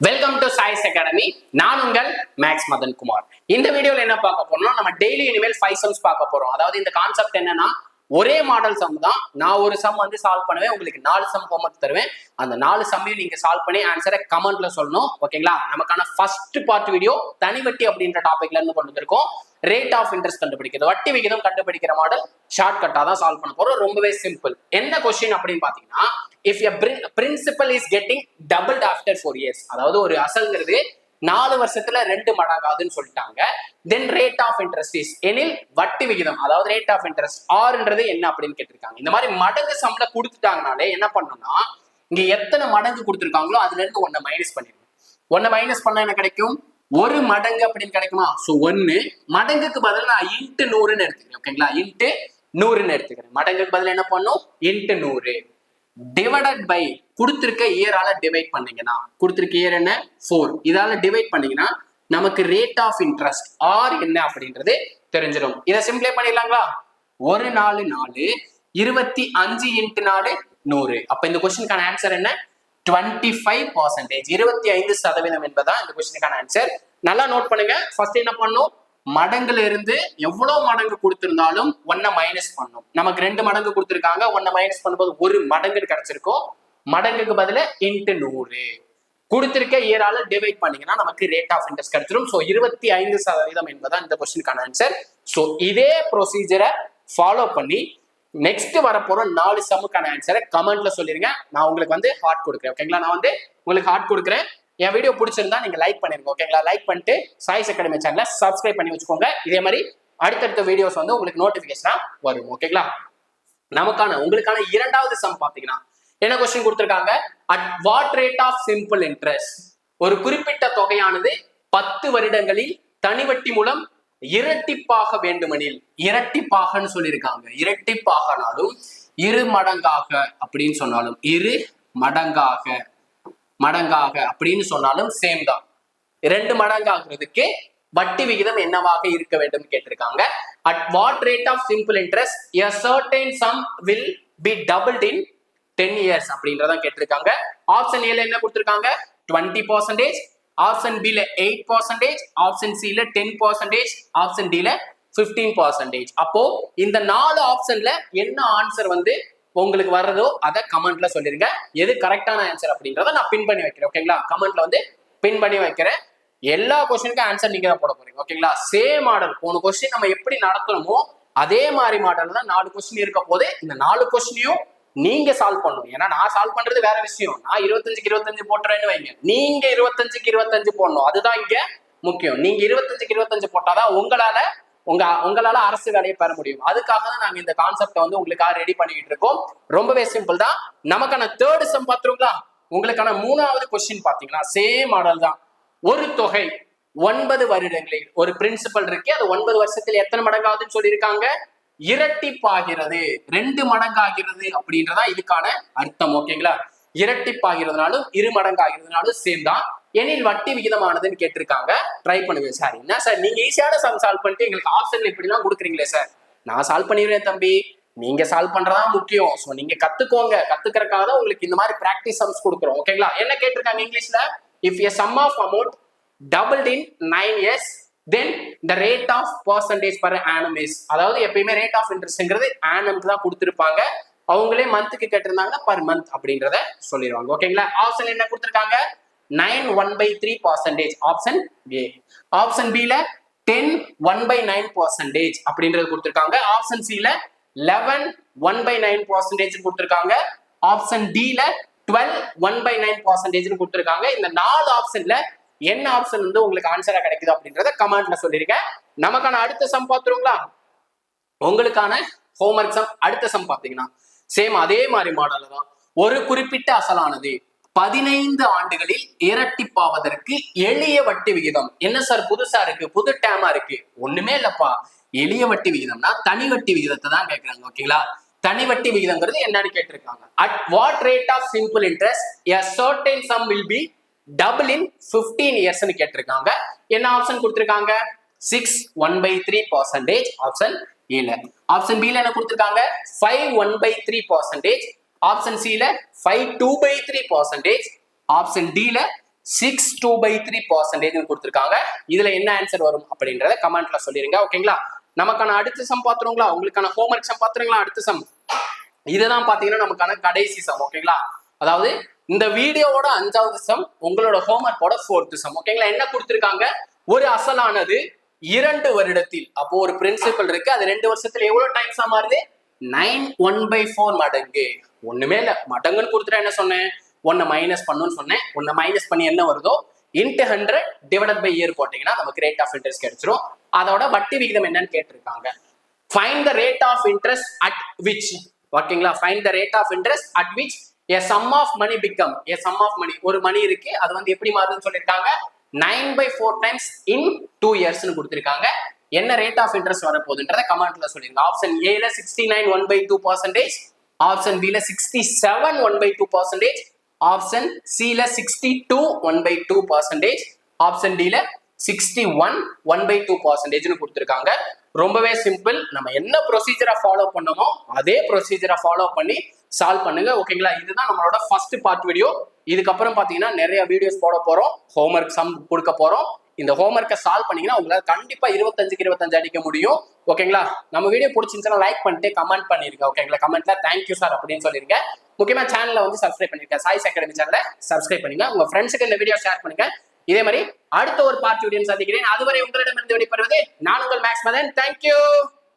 Welcome to choice academy நான் உங்கள் maths Madan Kumar இந்த வீடியோல என்ன பார்க்க போறோம்னா நம்ம டெய்லி இனிமேல் ஃபைவ் சம்ஸ் பார்க்க போறோம். அதாவது இந்த கான்செப்ட் என்னன்னா ஒரே மாடல் சம் தான். நான் ஒரு சம் வந்து சால்வ் பண்ணுவேன். உங்களுக்கு நாலு சம் ஹோம்ஒர்க் தருவேன். அந்த நாலு சம்மையும் நீங்க சால்வ் பண்ணி ஆன்சரை கமெண்ட்ல சொல்லணும். ஓகேங்களா நமக்கான ஃபர்ஸ்ட் பார்ட் வீடியோ தனி வட்டி அப்படின்ற டாபிக்ல இருந்து கொண்டு வந்திருக்கோம். ரேட் ஆஃப் இன்ட்ரெஸ்ட் கண்டுபிடிக்கிறது. வட்டி விகிதம் கண்டுபிடிக்கிற மாடல் ஷார்ட் கட்டா தான் சால்வ் பண்ண போறோம். ரொம்பவே சிம்பிள் என்ன கொஸ்டின் அப்படின்னு பாத்தீங்கன்னா if a principal is getting double after four years அதாவது ஒரு அசல்ங்கிறது நாலு வருஷத்துல ரெண்டு மடங்காதுன்னு சொல்லிட்டாங்க. Then rate of interest is எனில் வட்டி விகிதம். அதாவது ரேட் ஆஃப் இன்ட்ரெஸ்ட் ஆறுன்றது என்ன அப்படின்னு கேட்டிருக்காங்க. இந்த மாதிரி மடங்கு சம்பளம் கொடுத்துட்டாங்கனாலே என்ன பண்ணணும்னா இங்க எத்தனை மடங்கு கொடுத்துருக்காங்களோ அதுல இருந்து ஒன்னை மைனஸ் பண்ணிடணும் ஒன்னை மைனஸ் பண்ணா என்ன கிடைக்கும்? ஒரு மடங்கு அப்படின்னு கிடைக்குமா? சோ ஒன்னு மடங்குக்கு பதில் நான் இன்ட்டு நூறுன்னு எடுத்துக்கிறேன். ஓகேங்களா இன்ட்டு நூறுன்னு எடுத்துக்கிறேன். மடங்குக்கு பதில் என்ன பண்ணும்? இன்ட்டு நூறு. டிவைடட் பை கொடுத்துருக்க இயரால டிவைட் பண்ணீங்கன்னா கொடுத்துருக்க இயர் என்ன? ஃபோர் இதால டிவைட் பண்ணீங்கன்னா நமக்கு ரேட் ஆஃப் இன்ட்ரெஸ்ட் ஆர் என்ன அப்படின்றது தெரிஞ்சிடும். இதை சிம்பிளை பண்ணிடலாங்களா? ஒரு நாலு நாலு இருபத்தி அஞ்சு இன்ட்டு நாலு நூறு. அப்ப இந்த கொஸ்டினுக்கான ஆன்சர் என்ன? டுவெண்ட்டி ஃபைவ் பர்சன்டேஜ் இருபத்தி ஐந்து சதவீதம் என்பதுதான் இந்த கொஸ்டினுக்கான ஆன்சர் நல்லா நோட் பண்ணுங்க. ஃபர்ஸ்ட் என்ன பண்ணும் மடங்குல இருந்து எவ்வளவு மடங்கு கொடுத்திருந்தாலும் ஒன்ன மைனஸ் பண்ணும். நமக்கு ரெண்டு மடங்கு கொடுத்திருக்காங்க ஒன்ன மைனஸ் பண்ணும்போது ஒரு மடங்கு கிடைச்சிருக்கும் மடங்குக்கு பதில இன்ட்டு நூறு. கொடுத்திருக்க இயரால டிவைட் பண்ணீங்கன்னா நமக்கு ரேட் ஆஃப் இன்ட்ரெஸ்ட் கிடைச்சிரும். ஸோ இருபத்தி ஐந்து சதவீதம் என்பதான் இந்த கொஸ்டினுக்கான ஆன்சர் ஸோ இதே ப்ரொசீஜரை ஃபாலோ பண்ணி நெக்ஸ்ட் வரப்போற நாலு சம்முக்கான ஆன்சரை கமெண்ட்ல சொல்லிருங்க. நான் உங்களுக்கு வந்து ஹார்ட் கொடுக்குறேன். ஓகேங்களா நான் வந்து உங்களுக்கு ஹார்ட் கொடுக்குறேன். என் வீடியோ பிடிச்சிருந்தா நீங்க லைக் பண்ணிருங்க ஓகேங்களா லைக் பண்ணிட்டு சாய்ஸ் அகாடமி சேனலை சப்ஸ்கிரைப் பண்ணி வச்சுக்கோங்க. இதே மாதிரி அடுத்தடுத்த வீடியோஸ் வந்து உங்களுக்கு நோட்டிபிகேஷனா வரும் ஓகேங்களா நமக்கான உங்களுக்கான இரண்டாவது சம் பாத்தீங்கன்னா என்ன கொஸ்டின் கொடுத்துருக்காங்க? At what rate of simple interest ஒரு குறிப்பிட்ட தொகையானது பத்து வருடங்களில் தனிவட்டி மூலம் இரட்டிப்பாக வேண்டுமெனில் இரட்டிப்பாகன்னு சொல்லியிருக்காங்க. இரட்டிப்பாகனாலும் இரு மடங்காக அப்படின்னு சொன்னாலும் இரு மடங்காக. மடங்காக அப்படின்னு சொன்னாலும் சேம் தான். ரெண்டு மடங்காகிறதுக்கு வட்டி விகிதம் என்னவாக இருக்க வேண்டும் கேட்டிருக்காங்க. At what rate of simple interest a certain sum will be doubled in ten years அப்படின்றத கேட்டிருக்காங்க. ஆப்ஷன் ஏல என்ன கொடுத்துருக்காங்க? டுவெண்ட்டி பர்சன்டேஜ் ஆப்ஷன் பில எயிட் பர்சன்டேஜ் ஆப்ஷன் சில டென் பர்சன்டேஜ் ஆப்ஷன் டில பிப்டீன் பர்சன்டேஜ் அப்போ இந்த நாலு ஆப்ஷன்ல என்ன ஆன்சர் வந்து உங்களுக்கு வர்றதோ அதை கமெண்ட்ல சொல்லிருங்க. எது கரெக்டான ஆன்சர் அப்படின்றத நான் பின் பண்ணி வைக்கிறேன் ஓகேங்களா கமெண்ட்ல வந்து பின் பண்ணி வைக்கிறேன். எல்லா கொஸ்டினுக்கும் ஆன்சர் நீங்க தான் போட போறீங்க ஓகேங்களா சேம் மாடல் போன கொஸ்டின் நம்ம எப்படி நடத்தணுமோ அதே மாதிரி மாடல் தான் நாலு கொஸ்டின் இருக்க போது இந்த நாலு கொஸ்டினையும் நீங்க சால்வ் பண்ணணும். ஏன்னா நான் சால்வ் பண்றது வேற விஷயம். நான் இருபத்தஞ்சுக்கு இருபத்தஞ்சு போட்டுறேன்னு வைங்க. நீங்க இருபத்தஞ்சுக்கு இருபத்தஞ்சு போடணும். அதுதான் இங்க முக்கியம். நீங்க இருபத்தஞ்சுக்கு இருபத்தஞ்சு போட்டாதான் உங்களால உங்க உங்களால அரசு வேலையை பெற முடியும். அதுக்காக தான் நாங்க இந்த கான்செப்டை வந்து உங்களுக்காக ரெடி பண்ணிக்கிட்டு இருக்கோம். ரொம்பவே சிம்பிள் தான். நமக்கான தேர்ட் சம் பாத்துருங்களா? உங்களுக்கான மூணாவது கொஸ்டின் பாத்தீங்கன்னா சேம் மாடல் தான். ஒரு தொகை ஒன்பது வருடங்களில் ஒரு பிரின்சிபல் இருக்கு அது ஒன்பது வருஷத்துல எத்தனை மடங்காகுதுன்னு சொல்லியிருக்காங்க? இரட்டிப்பாகிறது. ரெண்டு மடங்காகிறது அப்படின்றதா இதுக்கான அர்த்தம் ஓகேங்களா இரட்டிப்பாகிறதுனாலும் இரு மடங்காகிறதுனாலும் சேம் தான். எனில் வட்டி விகிதமானதுன்னு கேட்டிருக்காங்க. ட்ரை பண்ணுங்க சார் என்ன சார் நீங்க ஈஸியான சம் சால்வ் பண்ணிட்டு எங்களுக்கு ஆப்ஷன் இப்படி எல்லாம் கொடுக்குறீங்களே சார் நான் சால்வ் பண்ணிடுவேன் தம்பி. நீங்க சால்வ் பண்றதா முக்கியம். ஸோ நீங்க கத்துக்கோங்க. கத்துக்கிறக்காக தான் உங்களுக்கு இந்த மாதிரி பிராக்டிஸ் சம்ஸ் கொடுக்குறோம். ஓகேங்களா என்ன கேட்டிருக்காங்க இங்கிலீஷ்ல if a sum of amount double in nine years then the rate of percentage per annum is அதாவது எப்பயுமே ரேட் ஆஃப் இன்ட்ரெஸ்ட்ங்கிறது ஆனம்க்கு தான் கொடுத்துருப்பாங்க. அவங்களே மந்த்துக்கு கேட்டிருந்தாங்கன்னா பர் மந்த் அப்படின்றத சொல்லிடுவாங்க. ஓகேங்களா ஆப்ஷன் என்ன கொடுத்துருக்காங்க? Nine one by three percentage option A option பில ten one by nine percentage அப்படின்றது கொடுத்துருக்காங்க. ஆப்ஷன் சில eleven one by nine percentage கொடுத்துருக்காங்க. ஆப்ஷன் டில twelve one by nine percentage கொடுத்துருக்காங்க. இந்த நாலு ஆப்ஷன்ல என்ன ஆப்ஷன் வந்து உங்களுக்கு ஆன்சரா கிடைக்குது அப்படின்றத கமெண்ட்ல சொல்லிருக்கேன் நமக்கான அடுத்த சம் பார்த்துருங்களா உங்களுக்கான ஹோம்ஒர்க் சம் அடுத்த சம் பார்த்தீங்கன்னா சேம் அதே மாதிரி மாடல் தான் ஒரு குறிப்பிட்ட அசலானது பதினைந்து ஆண்டுகளில் இரட்டிப்பாவதற்கு எளிய வட்டி விகிதம். என்ன சார்? புதுசா இருக்கு. புது டேமா இருக்கு. ஒண்ணுமே இல்லப்பா. எளிய வட்டி விகிதம்னா தனி வட்டி விகிதத்தை தான் கேட்கறாங்க ஓகேங்களா? தனி வட்டி விகிதங்கிறது என்னன்னு கேட்டிருக்காங்க. At what rate of simple interest a certain sum will be double in fifteen இயர்ஸ்னு கேட்டிருக்காங்க. என்ன ஆப்ஷன் கொடுத்துருக்காங்க? Six one by three percentage option ஏல ஆப்ஷன் பில என்ன கொடுத்துருக்காங்க? Five one by three percentage option சில five two by three percentage option டில six two by three percentage கொடுத்துருக்காங்க. இதுல என்ன ஆன்சர் வரும் அப்படின்றத கமெண்ட்ல சொல்லிருங்க ஓகேங்களா நமக்கான அடுத்த சம் பாத்துருங்களா உங்களுக்கான ஹோம்ஒர்க் சம் பாத்துருங்களா அடுத்த சம் இதுதான் பாத்தீங்கன்னா நமக்கான கடைசி சம் ஓகேங்களா அதாவது இந்த வீடியோவோட அஞ்சாவது சம் உங்களோட ஹோம்ஒர்க்கோட ஃபோர்த் சம் ஓகேங்களா என்ன கொடுத்துருக்காங்க? ஒரு அசலானது இரண்டு வருடத்தில். அப்போ ஒரு பிரின்சிபல் இருக்கு அது ரெண்டு வருஷத்துல எவ்வளவு டைம்ஸா மாறுது நைன் ஒன் பை ஃபோர் மடங்கு. ஒண்ணுமே இல்ல. மடங்குன்னு கொடுத்துட்டா என்ன சொன்னேன்? ஒன்னு மைனஸ் பண்ணுன்னு சொன்னேன். ஒன்னை மைனஸ் பண்ணி என்ன வருதோ? Into hundred divided by year போட்டீங்கன்னா நமக்கு ரேட் ஆஃப் இன்ட்ரெஸ்ட் கிடைச்சிரும். அதோட வட்டி விகிதம் என்னன்னு கேட்டிருக்காங்க. Find the rate of interest at which ஓகேங்களா? Find the rate of interest at which a sum of money become a sum of money ஒரு மணி இருக்கு. அது வந்து எப்படி மாறுதுன்னு சொல்லியிருக்காங்க? Nine by four times in two இயர்ஸ்னு கொடுத்துருக்காங்க. என்ன ரேட் ஆஃப் இன்ட்ரெஸ்ட் வரப்போகுதுன்றத கமெண்ட்ல சொல்லிருங்க. ஆப்ஷன் ஏல sixty nine one by two percentage option பில sixty seven one by two percentage option சில sixty two one by two percentage option டில sixty one one by two பர்சன்டேஜ்னு கொடுத்துருக்காங்க. ரொம்பவே சிம்பிள் நம்ம என்ன ப்ரொசீஜரை ஃபாலோ பண்ணோமோ அதே ப்ரொசீஜரை ஃபாலோ பண்ணி சால்வ் பண்ணுங்க. ஓகேங்களா இதுதான் நம்மளோட ஃபர்ஸ்ட் பார்ட் வீடியோ இதுக்கப்புறம் பார்த்தீங்கன்னா நிறைய வீடியோஸ் போட போகிறோம் ஹோம்ஒர்க் சம் கொடுக்க போகிறோம் இந்த ஹோம்ஒர்க்கை சால்வ் பண்ணீங்கன்னா உங்களால் கண்டிப்பாக இருபத்தஞ்சுக்கு இருபத்தஞ்சு அடிக்க முடியும். ஓகேங்களா நம்ம வீடியோ பிடிச்சிருந்துச்சுன்னா லைக் பண்ணிட்டு கமெண்ட் பண்ணிருங்க. ஓகேங்களா கமெண்ட்ல தேங்க்யூ சார் அப்படின்னு சொல்லிருங்க. முக்கியமா சேனலை வந்து சப்ஸ்கிரைப் பண்ணிருக்கேன் சாய்ஸ் அகாடமி சேனலை சப்ஸ்கிரைப் பண்ணுங்க. உங்க ஃப்ரெண்ட்ஸுக்கு இந்த வீடியோ ஷேர் பண்ணுங்க. இதே மாதிரி அடுத்த ஒரு பார்ட்டியுடன் சந்திக்கிறேன். அதுவரை உங்களிடமிருந்து வெளிப்படுவது நான் உங்கள் மேக்ஸ் மதன் தேங்க்யூ